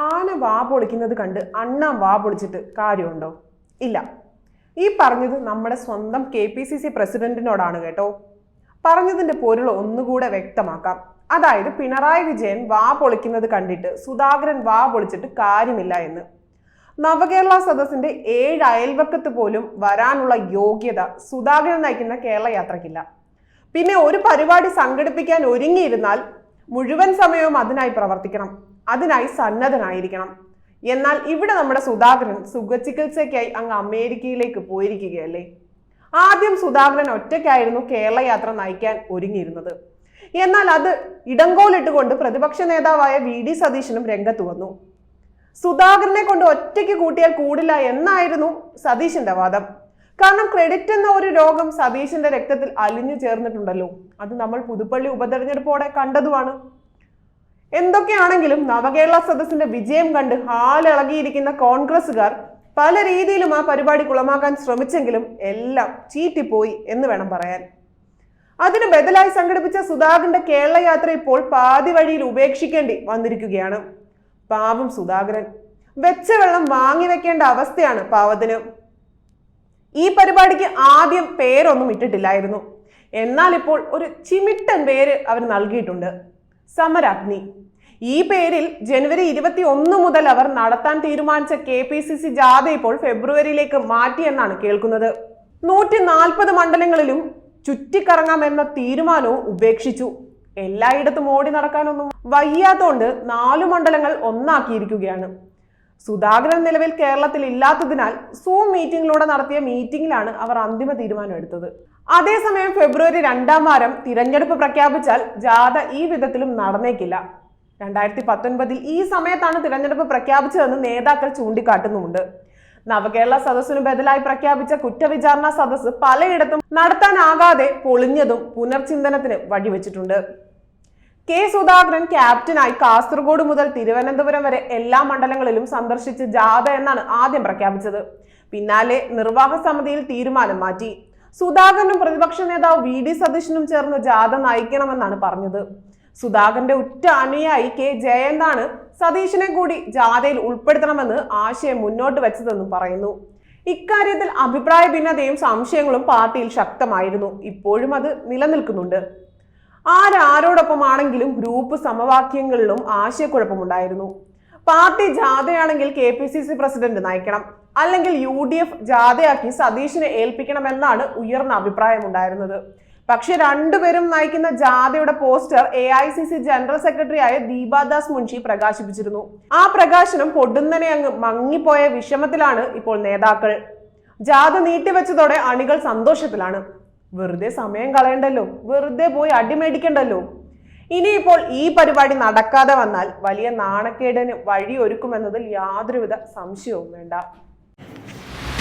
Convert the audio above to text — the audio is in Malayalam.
ആന വാ പൊളിക്കുന്നത് കണ്ട് അണ്ണാൻ വാ പൊളിച്ചിട്ട് കാര്യമുണ്ടോ? ഇല്ല. ഈ പറഞ്ഞത് നമ്മുടെ സ്വന്തം കെ പി സി സി പ്രസിഡന്റിനോടാണ് കേട്ടോ. പറഞ്ഞതിന്റെ പൊരുൾ ഒന്നുകൂടെ വ്യക്തമാക്കാം. അതായത് പിണറായി വിജയൻ വാ പൊളിക്കുന്നത് കണ്ടിട്ട് സുധാകരൻ വാ പൊളിച്ചിട്ട് കാര്യമില്ല എന്ന്. നവകേരള സദസ്സിന്റെ ഏഴ് അയൽവക്കത്ത് പോലും വരാനുള്ള യോഗ്യത സുധാകരൻ നയിക്കുന്ന കേരള യാത്രക്കില്ല. പിന്നെ ഒരു പരിപാടി സംഘടിപ്പിക്കാൻ ഒരുങ്ങിയിരുന്നാൽ മുഴുവൻ സമയവും അതിനായി പ്രവർത്തിക്കണം. അതിനായി സന്നദ്ധനായിരിക്കണം. എന്നാൽ ഇവിടെ നമ്മുടെ സുധാകരൻ സുഖചികിത്സയ്ക്കായി അങ്ങ് അമേരിക്കയിലേക്ക് പോയിരിക്കുകയല്ലേ? ആദ്യം സുധാകരൻ ഒറ്റയ്ക്കായിരുന്നു കേരള യാത്ര നയിക്കാൻ ഒരുങ്ങിയിരുന്നത്. എന്നാൽ അത് ഇടങ്കോലിട്ടുകൊണ്ട് പ്രതിപക്ഷ നേതാവായ വി ഡി സതീശനും രംഗത്ത് വന്നു. സുധാകരനെ കൊണ്ട് ഒറ്റയ്ക്ക് കൂട്ടിയാൽ കൂടില്ല എന്നായിരുന്നു സതീശന്റെ വാദം. കാരണം ക്രെഡിറ്റ് എന്ന ഒരു രോഗം സതീശന്റെ രക്തത്തിൽ അലിഞ്ഞു ചേർന്നിട്ടുണ്ടല്ലോ. അത് നമ്മൾ പുതുപ്പള്ളി ഉപതെരഞ്ഞെടുപ്പോടെ കണ്ടതുമാണ്. എന്തൊക്കെയാണെങ്കിലും നവകേരള സദസ്സിന്റെ വിജയം കണ്ട് ഹാലിളകിയിരിക്കുന്ന കോൺഗ്രസുകാർ പല രീതിയിലും ആ പരിപാടി കുളമാക്കാൻ ശ്രമിച്ചെങ്കിലും എല്ലാം ചീറ്റിപ്പോയി എന്ന് വേണം പറയാൻ. അതിന് ബദലായി സംഘടിപ്പിച്ച സുധാകരന്റെ കേരള യാത്ര ഇപ്പോൾ പാതി വഴിയിൽ ഉപേക്ഷിക്കേണ്ടി വന്നിരിക്കുകയാണ്. പാവം സുധാകരൻ. വെച്ച വെള്ളം വാങ്ങി വെക്കേണ്ട അവസ്ഥയാണ് പാവത്തിന്. ഈ പരിപാടിക്ക് ആദ്യം പേരൊന്നും ഇട്ടിട്ടില്ലായിരുന്നു. എന്നാൽ ഇപ്പോൾ ഒരു ചിമിട്ടൻ പേര് അവർ നൽകിയിട്ടുണ്ട്. സമരാഗ്നി. ഈ പേരിൽ ജനുവരി ഇരുപത്തി ഒന്ന് മുതൽ അവർ നടത്താൻ തീരുമാനിച്ച കെ പി സി സി ജാഥ ഇപ്പോൾ ഫെബ്രുവരിയിലേക്ക് മാറ്റിയെന്നാണ് കേൾക്കുന്നത്. നൂറ്റി നാൽപ്പത് മണ്ഡലങ്ങളിലും ചുറ്റിക്കറങ്ങാമെന്ന തീരുമാനവും ഉപേക്ഷിച്ചു. എല്ലായിടത്തും ഓടി നടക്കാനൊന്നും വയ്യാത്തോണ്ട് നാലു മണ്ഡലങ്ങൾ ഒന്നാക്കിയിരിക്കുകയാണ്. സുധാകരൻ നിലവിൽ കേരളത്തിൽ ഇല്ലാത്തതിനാൽ സൂം മീറ്റിംഗിലൂടെ നടത്തിയ മീറ്റിംഗിലാണ് അവർ അന്തിമ തീരുമാനം എടുത്തത് അതേസമയം ഫെബ്രുവരി രണ്ടാം വാരം തിരഞ്ഞെടുപ്പ് പ്രഖ്യാപിച്ചാൽ ജാഥ ഈ വിധത്തിലും നടന്നേക്കില്ല. രണ്ടായിരത്തി പത്തൊൻപതിൽ ഈ സമയത്താണ് തിരഞ്ഞെടുപ്പ് പ്രഖ്യാപിച്ചതെന്ന് നേതാക്കൾ ചൂണ്ടിക്കാട്ടുന്നുമുണ്ട്. നവകേരള സദസ്സിനു ബദലായി പ്രഖ്യാപിച്ച കുറ്റവിചാരണ സദസ്സ് പലയിടത്തും നടത്താനാകാതെ പൊളിഞ്ഞതും പുനർചിന്തനത്തിന് വഴിവെച്ചിട്ടുണ്ട്. കെ സുധാകരൻ ക്യാപ്റ്റനായി കാസർഗോഡ് മുതൽ തിരുവനന്തപുരം വരെ എല്ലാ മണ്ഡലങ്ങളിലും സന്ദർശിച്ച് ജാഥ എന്നാണ് ആദ്യം പ്രഖ്യാപിച്ചത്. പിന്നാലെ നിർവാഹ സമിതിയിൽ തീരുമാനം മാറ്റി. സുധാകരനും പ്രതിപക്ഷ നേതാവ് വി ഡി സതീശനും ചേർന്ന് ജാഥ നയിക്കണമെന്നാണ് പറഞ്ഞത്. സുധാകരന്റെ ഉറ്റ അനുയായി കെ ജയന്താണ് സതീശനെ കൂടി ജാഥയിൽ ഉൾപ്പെടുത്തണമെന്ന് ആശയം മുന്നോട്ട് വെച്ചതെന്നും പറയുന്നു. ഇക്കാര്യത്തിൽ അഭിപ്രായ ഭിന്നതയും സംശയങ്ങളും പാർട്ടിയിൽ ശക്തമായിരുന്നു. ഇപ്പോഴും അത് നിലനിൽക്കുന്നുണ്ട്. ആരാരോടൊപ്പമാണെങ്കിലും ഗ്രൂപ്പ് സമവാക്യങ്ങളിലും ആശയക്കുഴപ്പമുണ്ടായിരുന്നു. Party ജാഥയാണെങ്കിൽ K P C C president നയിക്കണം. അല്ലെങ്കിൽ യു ഡി എഫ് ജാഥയാക്കി സതീഷിനെ ഏൽപ്പിക്കണമെന്നാണ് ഉയർന്ന അഭിപ്രായമുണ്ടായിരുന്നത്. പക്ഷെ രണ്ടുപേരും നയിക്കുന്ന ജാഥയുടെ poster A I C C general സെക്രട്ടറിയായ ദീപാദാസ് മുൻഷി പ്രകാശിപ്പിച്ചിരുന്നു. ആ പ്രകാശനം പൊടുന്നനെ അങ്ങ് മങ്ങിപ്പോയ വിഷമത്തിലാണ് ഇപ്പോൾ നേതാക്കൾ. ജാഥ നീട്ടിവെച്ചതോടെ അണികൾ സന്തോഷത്തിലാണ്. വെറുതെ സമയം കളയണ്ടല്ലോ. വെറുതെ പോയി അടിമേടിക്കണ്ടല്ലോ ഇനിയിപ്പോൾ ഈ പരിപാടി നടക്കാതെ വന്നാൽ വലിയ നാണക്കേടിന് വഴിയൊരുക്കുമെന്നതിൽ യാതൊരുവിധ സംശയവും വേണ്ട.